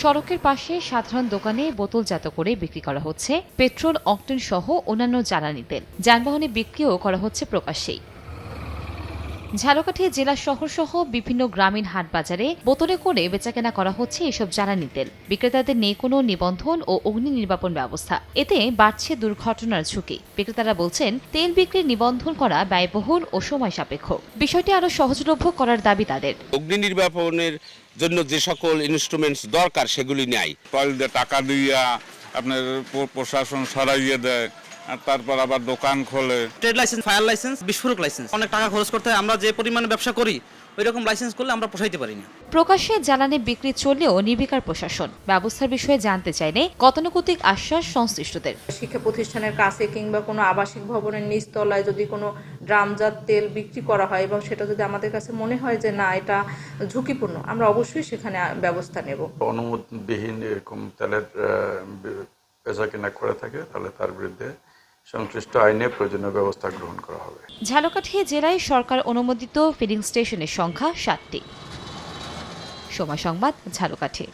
সড়কের পাশে সাধারণ দোকানে বোতলজাত করে বিক্রি করা হচ্ছে। পেট্রোল, অক্টেন সহ অন্যান্য জ্বালানি তেল। যানবাহনে বিক্রিও করা হচ্ছে প্রকাশ্যেই। ঝালকাঠি জেলা শহর সহ বিভিন্ন গ্রামীণ হাট বাজারে বোতলে করে বেচাকেনা করা হচ্ছে এসব জ্বালানি তেল। বিক্রেতাদের নেই কোনো নিবন্ধন ও অগ্নি নির্বাপন ব্যবস্থা। এতে বাড়ছে দুর্ঘটনার ঝুঁকি। বিক্রেতারা বলছেন, তেল বিক্রির নিবন্ধন করা ব্যয়বহুল ও সময় সাপেক্ষ। বিষয়টি আরও সহজলভ্য করার দাবি তাদের। অগ্নি নির্বাপনের জন্য যে সকল ইনস্ট্রুমেন্টস দরকার সেগুলি নেয়। টয়েল টাকা দিয়া আপনার প্রশাসন সরাইয়ে দেয় আর তারপর আবার দোকান খোলে। ট্রেড লাইসেন্স ফায়ার লাইসেন্স বিস্ফোরক লাইসেন্স অনেক টাকা খরচ করতে হয় আমরা যে পরিমাণে ব্যবসা করি ওই রকম লাইসেন্স করলে আমরা পোষাইতে পারি না। প্রকাশ্যে জ্বালানি বিক্রি চললেও নির্বিকার প্রশাসন। ব্যবস্থার বিষয়ে জানতে চাইলে গতানুগতিক আশ্বাস সংশ্লিষ্টদের। শিক্ষা প্রতিষ্ঠানের কাছে কিংবা কোনো আবাসিক ভবনের নিচতলায় যদি কোনো ড্রামজাত তেল বিক্রি করা হয় এবং সেটা যদি আমাদের কাছে মনে হয় যে না এটা ঝুঁকিপূর্ণ আমরা অবশ্যই সেখানে ব্যবস্থা নেব। অনুমোদনবিহীন এরকম তেলের বেচা কেনা করে থাকে তাহলে তার বিরুদ্ধে সংশ্লিষ্ট আইনে প্রয়োজনীয় ব্যবস্থা গ্রহণ করা হবে। ঝালকাঠি জেলায় সরকার অনুমোদিত ফিলিং স্টেশনের সংখ্যা সাতটি। সময় সংবাদ ঝালকাঠি।